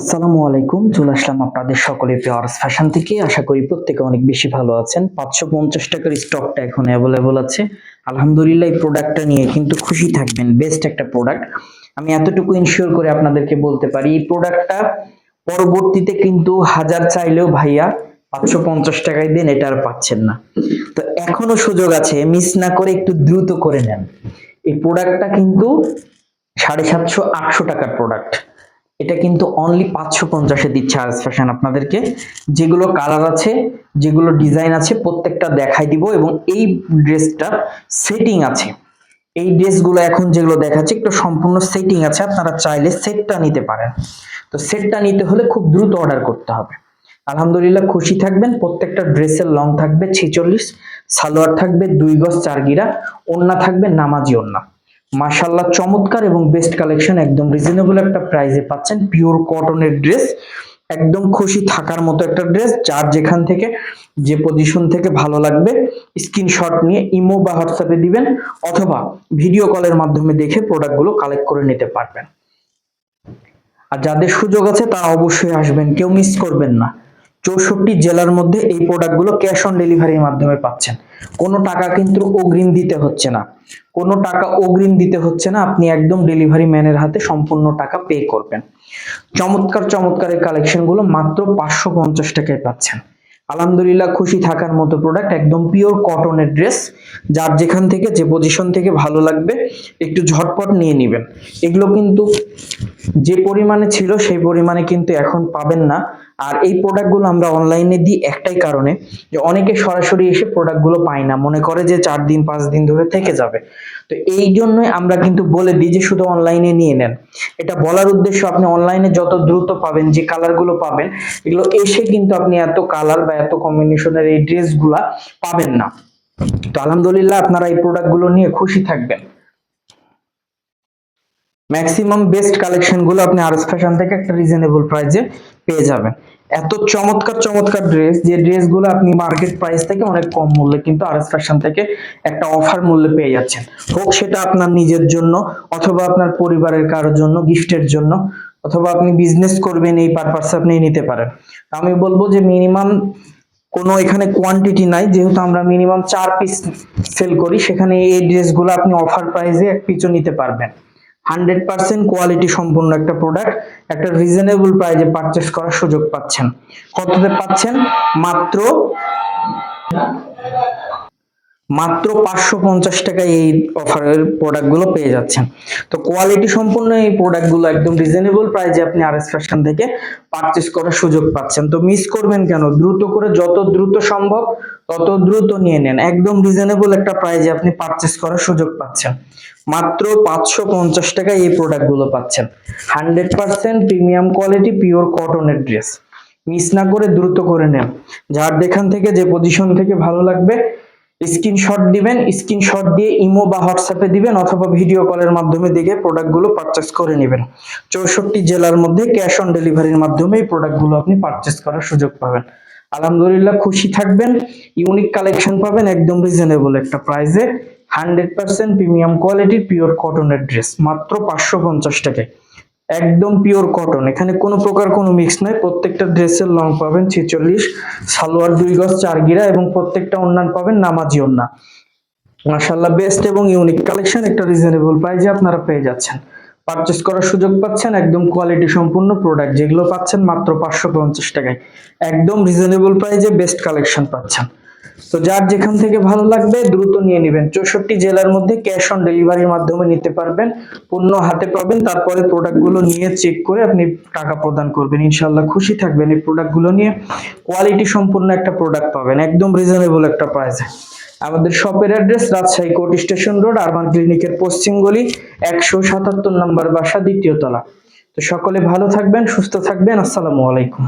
আসসালামু আলাইকুম। চলে আসলাম আপনাদের সকলে পেয়ার্স ফ্যাশন থেকে। আশা করি প্রত্যেকে অনেক বেশি ভালো আছেন। পাঁচশো পঞ্চাশ টাকার স্টকটা এখন অ্যাভেলেবল আছে। আলহামদুলিল্লাহ এই প্রোডাক্টটা নিয়ে কিন্তু খুশি থাকবেন। বেস্ট একটা প্রোডাক্ট আমি এতটুকু ইনশিওর করে আপনাদেরকে বলতে পারি, এই প্রোডাক্টটা পরবর্তীতে কিন্তু হাজার চাইলেও ভাইয়া পাঁচশো পঞ্চাশ টাকায় দেন, এটা আর পাচ্ছেন না। তো এখনও সুযোগ আছে মিস না করে একটু দ্রুত করে নেন। এই প্রোডাক্টটা কিন্তু সাড়ে সাতশো আটশো টাকার প্রোডাক্ট এটা কিন্তু অনলি পাঁচশো পঞ্চাশে দিচ্ছে আরএস ফ্যাশন আপনাদেরকে। যেগুলো কালার আছে, যেগুলো ডিজাইন আছে, প্রত্যেকটা দেখাই দিব এবং এই ড্রেসটা সেটিং আছে। এই ড্রেসগুলো এখন যেগুলো দেখাচ্ছে, একটু সম্পূর্ণ সেটিং আছে, আপনারা চাইলে সেটটা নিতে পারেন। তো সেটটা নিতে হলে খুব দ্রুত অর্ডার করতে হবে। আলহামদুলিল্লাহ খুশি থাকবেন, প্রত্যেকটা ড্রেসের লং থাকবে ছেচল্লিশ, সালোয়ার থাকবে দুই গজ চার গিরা ওন্না থাকবে নামাজি ওন্না মাশাল্লাহ চমৎকার এবং বেস্ট কালেকশন একদম রিজনেবল একটা প্রাইসে পাচ্ছেন। পিওর কটনের ড্রেস একদম খুশি থাকার মতো একটা ড্রেস যার যেখান থেকে যে পজিশন থেকে ভালো লাগবে স্ক্রিনশট নিয়ে ইমো বা হোয়াটসঅ্যাপে দিবেন, অথবা ভিডিও কলের মাধ্যমে দেখে প্রোডাক্টগুলো কালেক্ট করে নিতে পারবেন। আর যাদের সুযোগ আছে, তারা অবশ্যই আসবেন, কেউ মিস করবেন না। চৌষট্টি জেলার মধ্যে এই প্রোডাক্টগুলো ক্যাশ অন ডেলিভারির মাধ্যমে পাচ্ছেন। কোনো টাকা কিন্তু অগ্রিম দিতে হচ্ছে না। কোনো টাকা অগ্রিম দিতে হচ্ছে না, আপনি একদম ডেলিভারি ম্যানের হাতে সম্পূর্ণ টাকা পে করবেন। চমৎকার চমৎকার এই কালেকশনগুলো মাত্র পাঁচশো পঞ্চাশ টাকায় পাচ্ছেন। আলহামদুলিল্লাহ খুশি থাকার মতো প্রোডাক্ট একদম পিওর কটনের ড্রেস যার যেখান থেকে, যে পজিশন থেকে ভালো লাগবে, একটু ঝটপট নিয়ে নেবেন। এগুলো কিন্তু যে পরিমাণে ছিল, সেই পরিমাণে কিন্তু এখন পাবেন না। আর এই প্রোডাক্টগুলো আমরা অনলাইনে দিই একটাই কারণে যে অনেকে সরাসরি এসে প্রোডাক্টগুলো পায় না। মনে করে যে চার দিন, পাঁচ দিন ধরে থেকে যাবে। তো এই জন্যই আমরা কিন্তু বলে দিই যে শুধু অনলাইনে নিয়ে নেন। এটা বলার উদ্দেশ্য আপনি অনলাইনে যত দ্রুত পাবেন, যে কালারগুলো পাবেন, এগুলো এসে কিন্তু আপনি এত কালার বা এত কম্বিনেশনের এই ড্রেসগুলা পাবেন না। তো আলহামদুলিল্লাহ আপনারা এই প্রোডাক্টগুলো নিয়ে খুশি থাকবেন। ম্যাক্সিমাম বেস্ট কালেকশনগুলো আপনি আরএস ফ্যাশন থেকে একটা রিজনেবল প্রাইসে পেয়ে যাবেন। এত চমৎকার চমৎকার ড্রেস যে ড্রেসগুলো আপনি মার্কেট প্রাইস থেকে অনেক কম মূল্যে কিন্তু আরএস ফ্যাশন থেকে একটা অফার মূল্যে পেয়ে যাচ্ছেন। হোক সেটা আপনার নিজের জন্য অথবা আপনার পরিবারের কারোর জন্য গিফটের জন্য, অথবা আপনি বিজনেস করবেন, এই পারপাসে আপনি নিতে পারেন। আমি বলব যে মিনিমাম কোনো এখানে কোয়ান্টিটি নাই, যেহেতু আমরা মিনিমাম চার পিস সেল করি, সেখানে এই ড্রেসগুলো আপনি অফার প্রাইসে এক পিচও নিতে পারবেন। হান্ড্রেড পার্সেন্ট কোয়ালিটি সম্পন্ন একটা প্রোডাক্ট একটা রিজনেবল প্রাইজে পারচেস করার সুযোগ পাচ্ছেন। কততে পাচ্ছেন? মাত্র মাত্র পাঁচশো পঞ্চাশ টাকায় এই অফারের প্রোডাক্টগুলো পেয়ে যাচ্ছেন। তো কোয়ালিটি সম্পূর্ণ এই প্রোডাক্টগুলো একদম রিজনেবল প্রাইজে আপনি আর এস ফ্যাশন থেকে পারচেস করার সুযোগ পাচ্ছেন। তো মিস করবেন কেন? দ্রুত করে যত দ্রুত সম্ভব তত দ্রুত নিয়ে নেন। একদম রিজনেবল একটা প্রাইজে আপনি পারচেস করার সুযোগ পাচ্ছেন। মাত্র পাঁচশো পঞ্চাশ টাকায় এই প্রোডাক্টগুলো পাচ্ছেন। Hundred percent premium quality pure কটনের ড্রেস মিস না করে দ্রুত করে নেন। যার যেখান থেকে যে পজিশন থেকে ভালো লাগবে স্ক্রিনশট দিবেন স্ক্রিনশট দিয়ে ইমো বা হোয়াটসঅ্যাপে দিবেন অথবা ভিডিও কলের মাধ্যমে দেখে প্রোডাক্টগুলো পারচেস করে নেবেন। চৌষট্টি জেলার মধ্যে ক্যাশ অন ডেলিভারির মাধ্যমে এই প্রোডাক্টগুলো আপনি পারচেস করার সুযোগ পাবেন। আলহামদুলিল্লাহ খুশি থাকবেন ইউনিক কালেকশন পাবেন, একদম রিজনেবল একটা প্রাইসে হান্ড্রেড পার্সেন্ট প্রিমিয়াম কোয়ালিটির পিওর কটনের ড্রেস মাত্র পাঁচশো পঞ্চাশ টাকায়। একদম পিওর কটন এখানে কোনো প্রকার কোনো মিক্স নাই। প্রত্যেকটা ড্রেসের লং পাবেন ছেচল্লিশ, সালোয়ার দুই গজ, চার গিরা এবং প্রত্যেকটা অন্যান্য পাবেন নামাজি ওন্না। মাশাল্লাহ বেস্ট এবং ইউনিক কালেকশন একটা রিজনেবল প্রাইজে আপনারা পেয়ে যাচ্ছেন। পারচেস করার সুযোগ পাচ্ছেন, একদম কোয়ালিটি সম্পূর্ণ প্রোডাক্ট যেগুলো পাচ্ছেন মাত্র পাঁচশো পঞ্চাশ টাকায়। একদম রিজনেবল প্রাইজে বেস্ট কালেকশন পাচ্ছেন। তো যার যেখান থেকে ভালো লাগবে দ্রুত নিয়ে নেবেন। চৌষট্টি জেলার মধ্যে ক্যাশ অন ডেলিভারির মাধ্যমে নিতে পারবেন। পণ্য হাতে পাবেন, তারপরে প্রোডাক্টগুলো নিয়ে চেক করে আপনি টাকা প্রদান করবেন। ইনশাল্লাহ খুশি থাকবেন এই প্রোডাক্টগুলো নিয়ে। কোয়ালিটি সম্পূর্ণ একটা প্রোডাক্ট পাবেন, একদম রিজনেবল একটা প্রাইসে। আমাদের শপের address Rajshahi court station road, urban ক্লিনিকের পশ্চিম গলি, একশো সাতাত্তর নম্বর বাসা দ্বিতীয় তলা তো সকলে ভালো থাকবেন, সুস্থ থাকবেন। আসসালামু আলাইকুম।